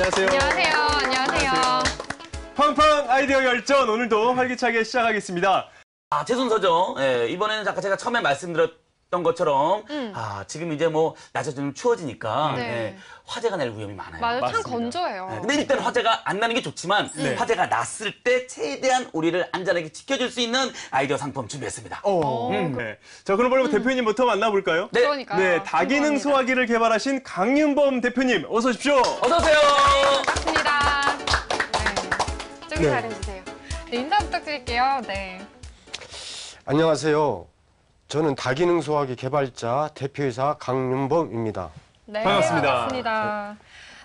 안녕하세요. 안녕하세요. 안녕하세요. 팡팡 아이디어 열전 오늘도 활기차게 시작하겠습니다. 아, 제 순서죠. 예, 이번에는 아까 제가 처음에 말씀드렸 던 것처럼, 음. 아, 지금 이제 뭐, 낮에 좀 추워지니까, 네. 예, 화재가 날 위험이 많아요. 맞아요. 참 맞습니다. 건조해요. 예, 근데 일단 화재가 안 나는 게 좋지만, 네. 화재가 났을 때 최대한 우리를 안전하게 지켜줄 수 있는 아이디어 상품 준비했습니다. 어. 네. 자, 그럼 바로 대표님부터 만나볼까요? 네. 그러니까요. 네, 다기능 궁금합니다. 소화기를 개발하신 강윤범 대표님, 어서 오십시오. 어서 오세요! 반갑습니다. 네. 저기 네. 잘해주세요. 네, 인사 부탁드릴게요. 네. 안녕하세요. 저는 다기능 소화기 개발자 대표이사 강윤범입니다. 네. 반갑습니다. 반갑습니다.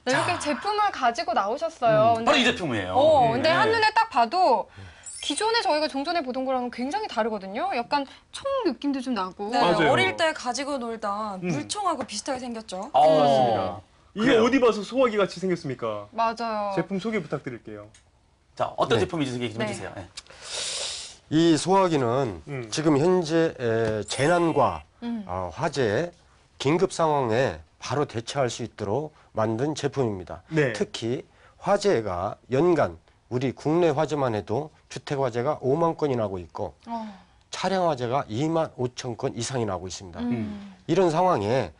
네, 이렇게 제품을 가지고 나오셨어요. 근데, 바로 이 제품이에요. 어, 근데 네. 한눈에 딱 봐도 기존에 저희가 종전에 보던 거랑은 굉장히 다르거든요. 약간 총 느낌도 좀 나고. 네, 맞아요. 어릴 때 가지고 놀던 음. 물총하고 비슷하게 생겼죠. 어, 그렇습니다. 이게 그래요. 어디 봐서 소화기 같이 생겼습니까? 맞아요. 제품 소개 부탁드릴게요. 자, 어떤 네. 제품인지 얘기 좀 네. 해주세요. 예. 이 소화기는 음. 지금 현재 에, 재난과 음. 어, 화재, 긴급 상황에 바로 대처할 수 있도록 만든 제품입니다. 네. 특히 화재가 연간 우리 국내 화재만 해도 주택 화재가 5만 건이 나고 있고 어. 차량 화재가 2만 5천 건 이상이 나고 있습니다. 음. 이런 상황에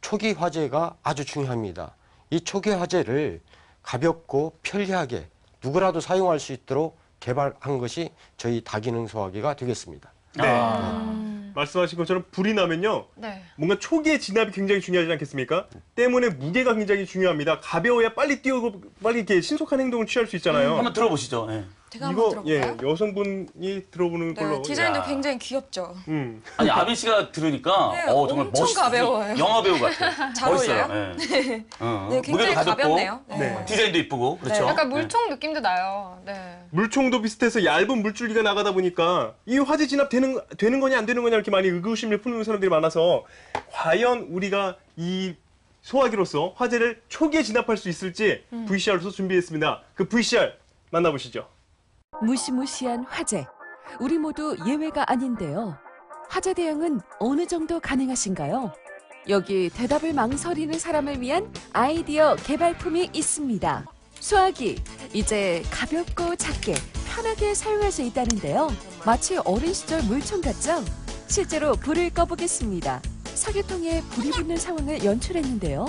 초기 화재가 아주 중요합니다. 이 초기 화재를 가볍고 편리하게 누구라도 사용할 수 있도록 개발한 것이 저희 다기능 소화기가 되겠습니다. 네. 음. 말씀하신 것처럼 불이 나면요. 네. 뭔가 초기의 진압이 굉장히 중요하지 않겠습니까? 때문에 무게가 굉장히 중요합니다. 가벼워야 빨리 뛰고 빨리 이렇게 신속한 행동을 취할 수 있잖아요. 한번 들어보시죠. 예. 제가 한번 이거 예 들어볼까요? 여성분이 들어보는 걸로. 네, 디자인도 야. 굉장히 귀엽죠. 음. 아니, 아빈 씨가 들으니까, 네, 어, 정말 엄청 멋있어. 가벼워요. 영화 배우 같아요. 잘 멋있어요. 어울려요? 예. 어, 네, 굉장히 무게도 가볍고, 가볍네요. 네. 디자인도 이쁘고, 그렇죠. 네. 약간 물총 느낌도 나요. 네. 물총도 비슷해서 얇은 물줄기가 나가다 보니까 이 화재 진압 되는 되는 거냐 안 되는 거냐 이렇게 많이 의구심을 품는 사람들이 많아서 과연 우리가 이 소화기로서 화재를 초기에 진압할 수 있을지 VCR로서 준비했습니다. 그 VCR 만나보시죠. 무시무시한 화재. 우리 모두 예외가 아닌데요. 화재 대응은 어느 정도 가능하신가요? 여기 대답을 망설이는 사람을 위한 아이디어 개발품이 있습니다. 수화기. 이제 가볍고 작게 편하게 사용할 수 있다는데요. 마치 어린 시절 물총 같죠? 실제로 불을 꺼보겠습니다. 석유통에 불이 붙는 상황을 연출했는데요.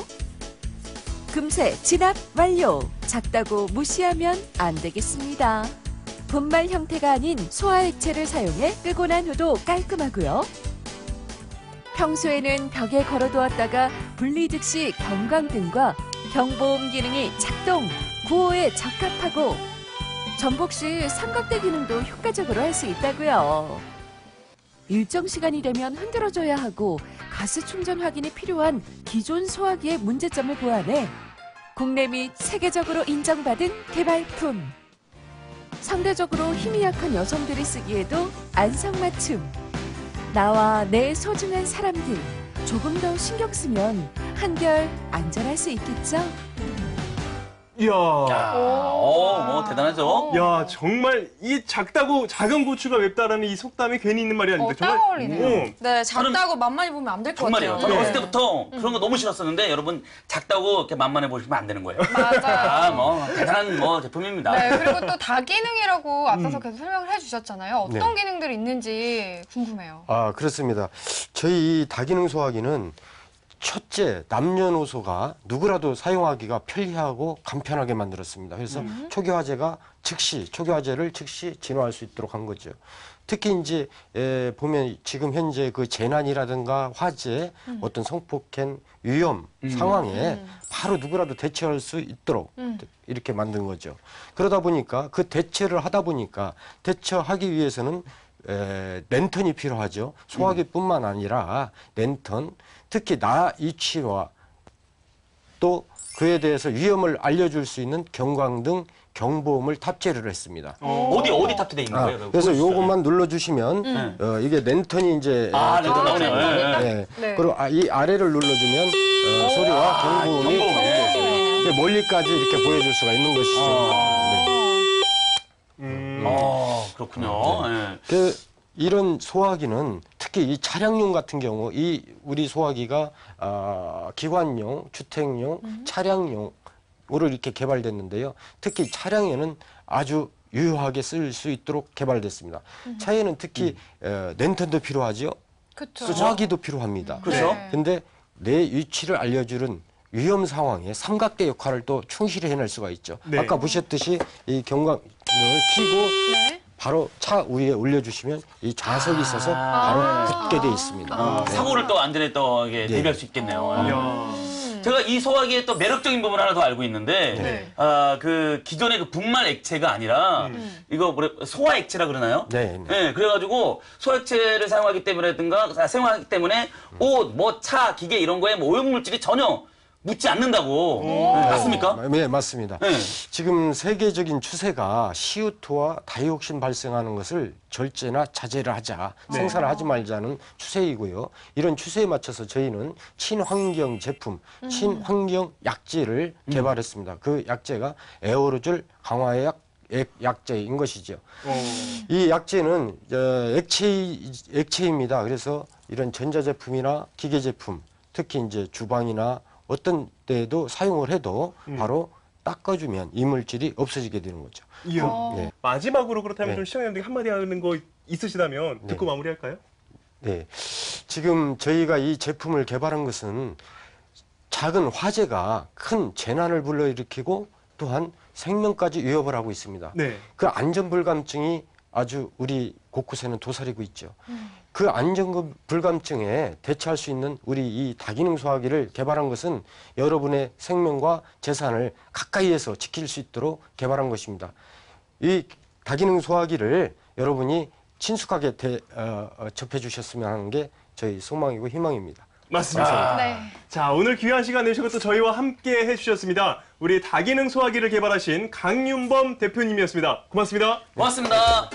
금세 진압 완료. 작다고 무시하면 안 되겠습니다. 분말 형태가 아닌 소화 액체를 사용해 끄고 난 후도 깔끔하고요. 평소에는 벽에 걸어두었다가 분리 즉시 경광등과 경보음 기능이 작동, 구호에 적합하고 전복 시 삼각대 기능도 효과적으로 할 수 있다고요. 일정 시간이 되면 흔들어줘야 하고 가스 충전 확인이 필요한 기존 소화기의 문제점을 보완해 국내 및 세계적으로 인정받은 개발품. 상대적으로 힘이 약한 여성들이 쓰기에도 안성맞춤. 나와 내 소중한 사람들 조금 더 신경 쓰면 한결 안전할 수 있겠죠? 이야. 야, 어, 뭐 대단하죠. 야 정말 이 작다고 작은 고추가 맵다라는 이 속담이 괜히 있는 말이 아닙니다. 어, 딱 정말 어울리네요. 어, 네, 작다고 만만히 보면 안 될 것 정말이에요. 같아요. 저는 네. 어렸을 때부터 그런 거 너무 싫었었는데 여러분 작다고 이렇게 만만해 보시면 안 되는 거예요. 맞아요. 아, 뭐 대단한 뭐 제품입니다. 네, 그리고 또 다기능이라고 앞서서 계속 설명을 해주셨잖아요. 어떤 네. 기능들이 있는지 궁금해요. 아, 그렇습니다. 저희 이 다기능 소화기는 첫째, 남녀노소가 누구라도 사용하기가 편리하고 간편하게 만들었습니다. 그래서 초기 화재가 즉시, 초기 화재를 즉시 진화할 수 있도록 한 거죠. 특히 이제 에, 보면 지금 현재 그 재난이라든가 화재, 어떤 성폭행 위험 상황에 바로 누구라도 대처할 수 있도록 음. 이렇게 만든 거죠. 그러다 보니까 그 대처를 하다 보니까 대처하기 위해서는 에, 랜턴이 필요하죠. 소화기뿐만 아니라 랜턴, 특히 나 이치와 또 그에 대해서 위험을 알려줄 수 있는 경광 등, 경보음을 탑재를 했습니다. 어 디 어디 탑재돼 있는 아, 거예요? 그거? 그래서. 요것만 눌러주시면 어, 이게 랜턴이 이제 아, 에, 랜턴 나오네요. 예, 예. 예. 네. 그리고 아, 이 아래를 눌러주면 어, 소리와 경보음이 경보음. 예. 이게 멀리까지 이렇게 보여줄 수가 있는 것이죠. 어. 네. 음. 어, 그렇군요. 예. 그 이런 소화기는 특히 이 차량용 같은 경우 이 우리 소화기가 아, 기관용, 주택용, 차량용 차량으로 이렇게 개발됐는데요. 특히 차량에는 아주 유효하게 쓸 수 있도록 개발됐습니다. 차에는 특히 어, 랜턴도 필요하죠. 그렇죠. 소화기도 필요합니다. 그렇죠. 네. 근데 내 위치를 알려주는 위험 상황에 삼각대 역할을 또 충실히 해낼 수가 있죠. 네. 아까 보셨듯이 이 경광을 켜고 네. 바로 차 위에 올려주시면 이 좌석이 있어서 아. 바로 붙게 돼 있습니다. 아, 네. 사고를 또 안전에 또 이게 네. 대비할 수 있겠네요. 이야. 제가 이 소화기의 또 매력적인 부분 하나 더 알고 있는데, 네. 아, 그 기존의 그 분말 액체가 아니라 이거 뭐래 소화 액체라 그러나요? 네, 네. 네, 그래가지고 소액체를 사용하기 때문에든가 아, 사용하기 때문에 옷, 뭐 차, 기계 이런 거에 뭐 오염 물질이 전혀 묻지 않는다고 네, 맞습니까? 네, 맞습니다. 네. 지금 세계적인 추세가 CO2와 다이옥신 발생하는 것을 절제나 자제를 하자, 생산을 하지 말자는 추세이고요. 이런 추세에 맞춰서 저희는 친환경 제품, 친환경 약제를 개발했습니다. 그 약제가 에어로졸 강화약 액- 약제인 것이죠. 어. 이 약제는 어, 액체 액체입니다. 그래서 이런 전자 제품이나 기계 제품, 특히 이제 주방이나 어떤 때에도 사용을 해도 바로 닦아주면 이물질이 없어지게 되는 거죠. 이야. 네. 마지막으로 그렇다면 네. 좀 시청자분들 한마디 하는 거 있으시다면 듣고 네. 마무리할까요? 네. 지금 저희가 이 제품을 개발한 것은 작은 화재가 큰 재난을 불러일으키고 또한 생명까지 위협을 하고 있습니다. 네. 그 안전 불감증이 아주 우리 곳곳에는 도사리고 있죠. 그 안전 불감증에 대처할 수 있는 우리 이 다기능 소화기를 개발한 것은 여러분의 생명과 재산을 가까이에서 지킬 수 있도록 개발한 것입니다. 이 다기능 소화기를 여러분이 친숙하게 대- 어, 어, 접해 주셨으면 하는 게 저희 소망이고 희망입니다. 맞습니다. 네. 자, 오늘 귀한 시간 내주시고 또 저희와 함께 해주셨습니다. 우리 다기능 소화기를 개발하신 강윤범 대표님이었습니다. 고맙습니다. 고맙습니다.